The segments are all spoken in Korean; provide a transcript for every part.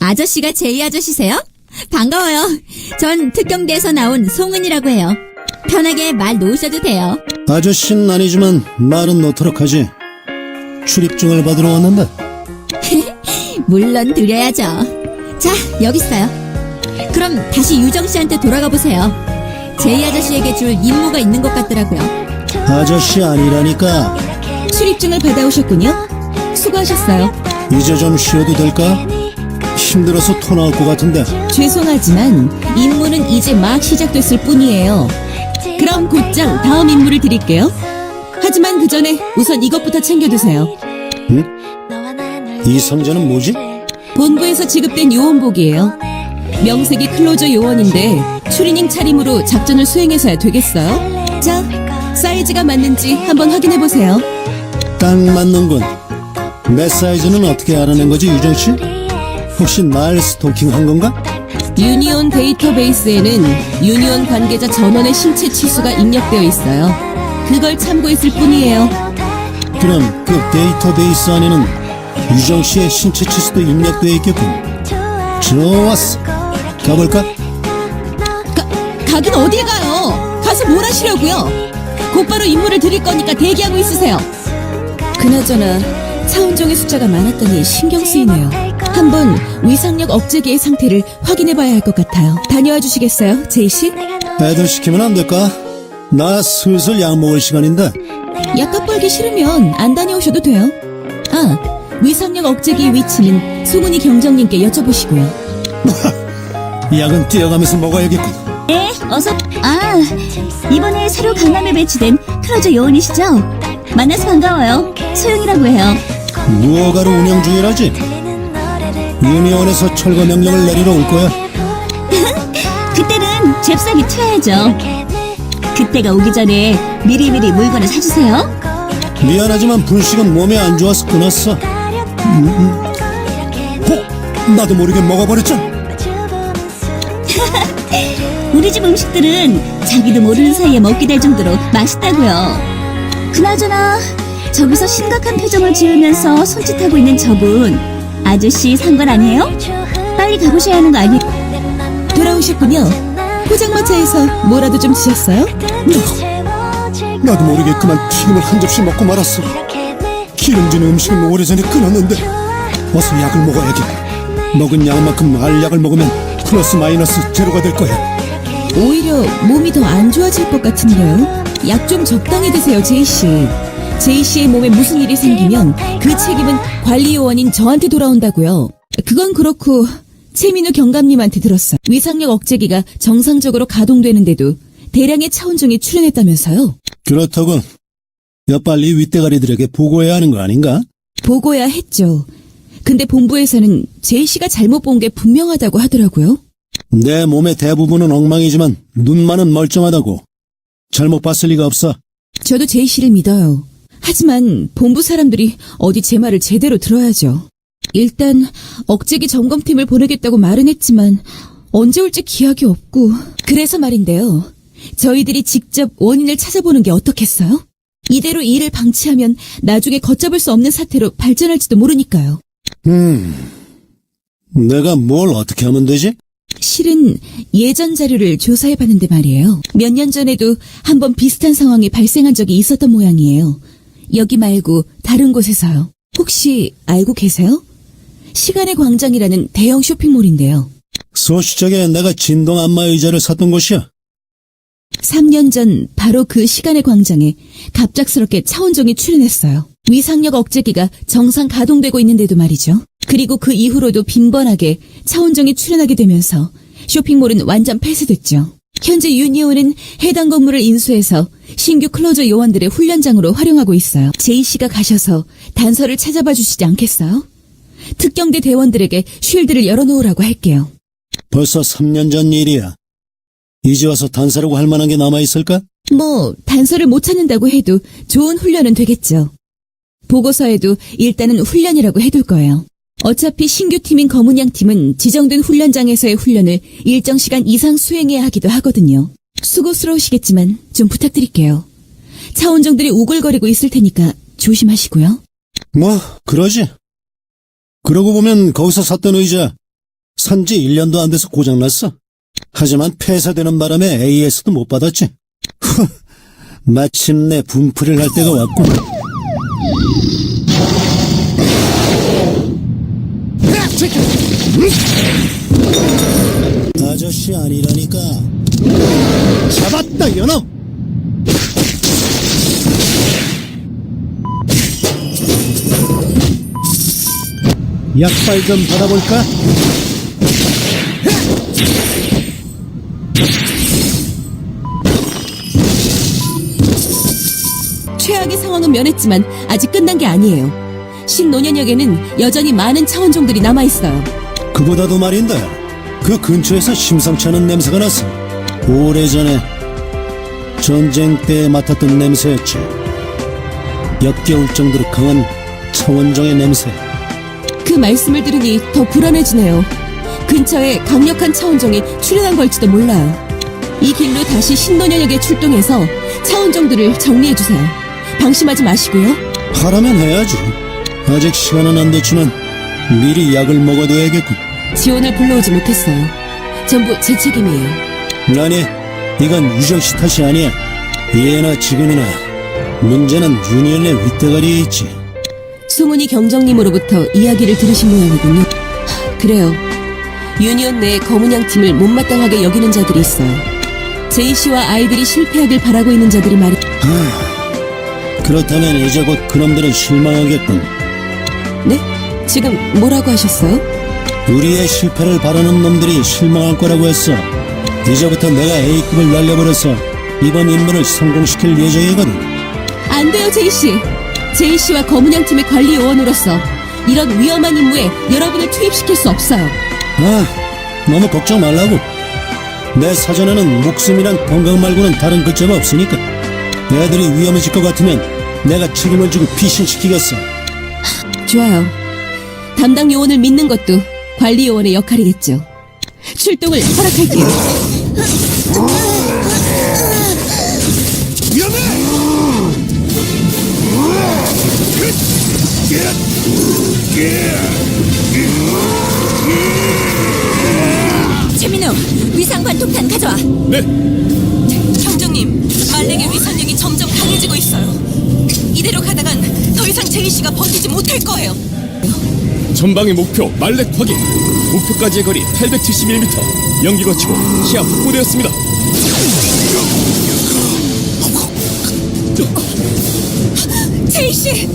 아저씨가 제이 아저씨세요? 반가워요. 전 특경대에서 나온 송은이라고 해요. 편하게 말 놓으셔도 돼요. 아저씨는 아니지만 말은 놓도록 하지. 출입증을 받으러 왔는데 물론 드려야죠. 자, 여기 있어요. 그럼 다시 유정 씨한테 돌아가 보세요. 제이 아저씨에게 줄 임무가 있는 것 같더라고요. 아저씨 아니라니까 출입증을 받아오셨군요. 수고하셨어요. 이제 좀 쉬어도 될까? 힘들어서 토 나올 것 같은데 죄송하지만 임무는 이제 막 시작됐을 뿐이에요. 그럼 곧장 다음 임무를 드릴게요. 하지만 그 전에 우선 이것부터 챙겨두세요. 이 상자는 뭐지? 본부에서 지급된 요원복이에요. 명색이 클로저 요원인데 추리닝 차림으로 작전을 수행해서야 되겠어요? 자, 사이즈가 맞는지 한번 확인해 보세요. 딱 맞는군. 내 사이즈는 어떻게 알아낸 거지 유정 씨? 혹시 날 스토킹한 건가? 유니온 데이터베이스에는 유니온 관계자 전원의 신체 치수가 입력되어 있어요. 그걸 참고했을 뿐이에요. 그럼 그 데이터베이스 안에는 유정 씨의 신체 치수도 입력되어 있겠군. 좋았어. 가볼까? 가, 가긴 어딜 가요? 가서 뭘 하시려고요? 곧바로 임무를 드릴 거니까 대기하고 있으세요. 그나저나 차원종의 숫자가 많았더니 신경 쓰이네요. 한번 위상력 억제기의 상태를 확인해 봐야 할 것 같아요. 다녀와 주시겠어요, 제이 씨? 애들 시키면 안 될까? 나 슬슬 약 먹을 시간인데 약값 벌기 싫으면 안 다녀오셔도 돼요. 아, 위상력 억제기의 위치는 소문이 경정님께 여쭤보시고요. 약은 뛰어가면서 먹어야겠군. 네, 어서. 아, 이번에 새로 강남에 배치된 클로저 요원이시죠? 만나서 반가워요. 소영이라고 해요. 무허가로 운영 중이라지? 유니온에서 철거 명령을 내리러 올 거야. 그때는 잽싸게 튀어야죠. 그때가 오기 전에 미리미리 물건을 사주세요. 미안하지만 분식은 몸에 안 좋아서 끊었어. 음, 음. 호! 나도 모르게 먹어버렸잖아. 우리 집 음식들은 자기도 모르는 사이에 먹게 될 정도로 맛있다고요. 그나저나 저기서 심각한 표정을 지으면서 손짓하고 있는 저분 아저씨 상관 아니에요? 빨리 가보셔야 하는 거 아니에요? 돌아오셨군요. 포장마차에서 뭐라도 좀 드셨어요? 나도 모르게 그만 튀김을 한 접시 먹고 말았어. 기름진 음식은 오래전에 끊었는데 어서 약을 먹어야겠. 먹은 양만큼 알약을 먹으면 플러스 마이너스 제로가 될 거야. 오히려 몸이 더 안 좋아질 것 같은데요. 약 좀 적당히 드세요, 제이 씨. 제이 씨의 몸에 무슨 일이 생기면 그 책임은 관리 요원인 저한테 돌아온다고요. 그건 그렇고 최민우 경감님한테 들었어요. 위상력 억제기가 정상적으로 가동되는데도 대량의 차원종이 출현했다면서요. 그렇다고 야 빨리 윗대가리들에게 보고해야 하는 거 아닌가? 보고야 했죠. 근데 본부에서는 제이 씨가 잘못 본 게 분명하다고 하더라고요. 내 몸의 대부분은 엉망이지만 눈만은 멀쩡하다고. 잘못 봤을 리가 없어. 저도 제이 씨를 믿어요. 하지만 본부 사람들이 어디 제 말을 제대로 들어야죠. 일단 억제기 점검팀을 보내겠다고 말은 했지만 언제 올지 기약이 없고 그래서 말인데요. 저희들이 직접 원인을 찾아보는 게 어떻겠어요? 이대로 이 일을 방치하면 나중에 걷잡을 수 없는 사태로 발전할지도 모르니까요. 내가 뭘 어떻게 하면 되지? 실은 예전 자료를 조사해 봤는데 말이에요. 몇 년 전에도 한번 비슷한 상황이 발생한 적이 있었던 모양이에요. 여기 말고 다른 곳에서요. 혹시 알고 계세요? 시간의 광장이라는 대형 쇼핑몰인데요. 소시적에 내가 진동 안마 의자를 샀던 곳이야. 3년 전 바로 그 시간의 광장에 갑작스럽게 차원종이 출현했어요. 위상력 억제기가 정상 가동되고 있는데도 말이죠. 그리고 그 이후로도 빈번하게 차원종이 출현하게 되면서 쇼핑몰은 완전 폐쇄됐죠. 현재 유니온은 해당 건물을 인수해서 신규 클로저 요원들의 훈련장으로 활용하고 있어요. 제이 씨가 가셔서 단서를 찾아봐 주시지 않겠어요? 특경대 대원들에게 쉴드를 열어놓으라고 할게요. 벌써 3년 전 일이야. 이제 와서 단사라고 할 만한 게 남아있을까? 뭐 단서를 못 찾는다고 해도 좋은 훈련은 되겠죠. 보고서에도 일단은 훈련이라고 해둘 거예요. 어차피 신규 팀인 검은양 팀은 지정된 훈련장에서의 훈련을 일정 시간 이상 수행해야 하기도 하거든요. 수고스러우시겠지만 좀 부탁드릴게요. 차원정들이 우글거리고 있을 테니까 조심하시고요. 뭐, 그러지. 그러고 보면 거기서 샀던 의자 산지 1년도 안 돼서 고장났어. 하지만 폐사되는 바람에 AS도 못 받았지. 후, 마침내 분풀이를 할 때가 왔군. 아저씨 아니라니까. 잡았다, 연어! 약발 좀 받아볼까? 최악의 상황은 면했지만 아직 끝난 게 아니에요. 신노년역에는 여전히 많은 차원종들이 남아있어요. 그보다도 말인데, 그 근처에서 심상치 않은 냄새가 났어. 오래전에 전쟁 때 맡았던 냄새였지. 역겨울 정도로 강한 차원종의 냄새. 그 말씀을 들으니 더 불안해지네요. 근처에 강력한 차원종이 출현한 걸지도 몰라요. 이 길로 다시 신노년역에 출동해서 차원종들을 정리해주세요. 방심하지 마시고요. 하라면 해야지. 아직 시간은 안 됐지만 미리 약을 먹어둬야겠군. 지원을 불러오지 못했어요. 전부 제 책임이에요. 아니, 이건 유정 씨 탓이 아니야. 예나 지금이나 문제는 유니언의 윗대가리에 있지. 송은이 경정님으로부터 이야기를 들으신 모양이군요. 하, 그래요. 유니온 내 검은양 팀을 못마땅하게 여기는 자들이 있어요. 제이 씨와 아이들이 실패하길 바라고 있는 자들이 말이. 그렇다면 이제 곧 그놈들은 실망하겠군. 네? 지금 뭐라고 하셨어요? 우리의 실패를 바라는 놈들이 실망할 거라고 했어. 이제부터 내가 A급을 날려버려서 이번 임무를 성공시킬 예정이거든. 안 돼요, 제이 씨. 제이 씨와 검은양 팀의 관리 요원으로서 이런 위험한 임무에 여러분을 투입시킬 수 없어요. 아, 너무 걱정 말라고. 내 사전에는 목숨이란 건강 말고는 다른 글자가 없으니까. 애들이 위험해질 것 같으면 내가 책임을 지고 피신시키겠어. 좋아요. 담당 요원을 믿는 것도 관리 요원의 역할이겠죠. 출동을 허락할게요. 최민우, 위상관 독탄 가져와. 네, 경정님, 말렉의 위선력이 점점 강해지고 있어요. 이대로 가다간 더 이상 제이 씨가 버티지 못할 거예요. 전방의 목표 말렉 확인. 목표까지의 거리 871m. 연기 거치고 시야 확보되었습니다. 제이 씨,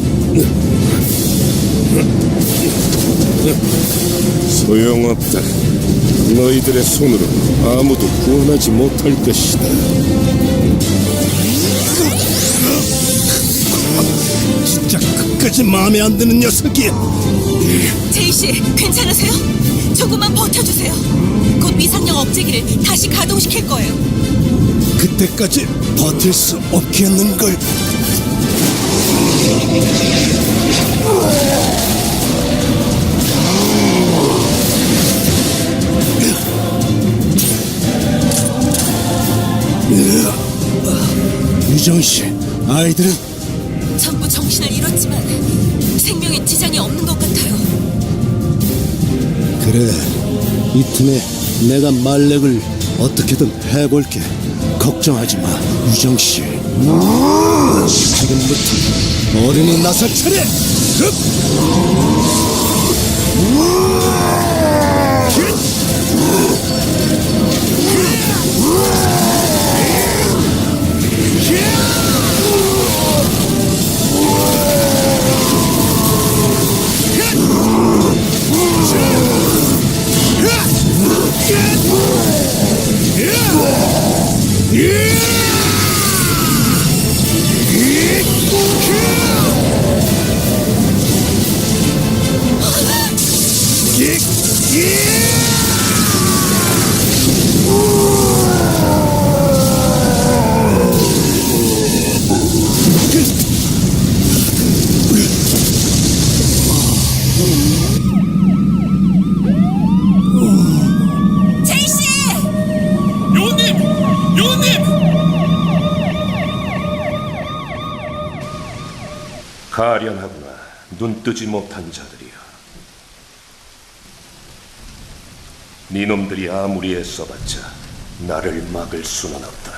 소용없다. 너희들의 손으로 아무도 구원하지 못할 것이다. 진짜 끝까지 마음에 안 드는 녀석이야. 제이 씨, 괜찮으세요? 조금만 버텨주세요. 곧 위상력 억제기를 다시 가동시킬 거예요. 그때까지 버틸 수 없겠는걸. 유정 씨, 아이들은 전부 정신을 잃었지만 생명에 지장이 없는 것 같아요. 그래. 이 틈에 내가 말렉을 어떻게든 해볼게. 걱정하지 마, 유정 씨. 지금부터 어른이 나설 차례. 흡! 제 가련하구나. 눈 뜨지 못한 자들이여. 니놈들이 아무리 애써봤자 나를 막을 수는 없다.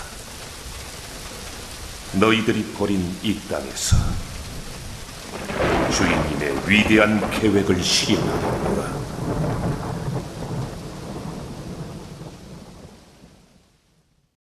너희들이 버린 이 땅에서 주인님의 위대한 계획을 실현하는 거라.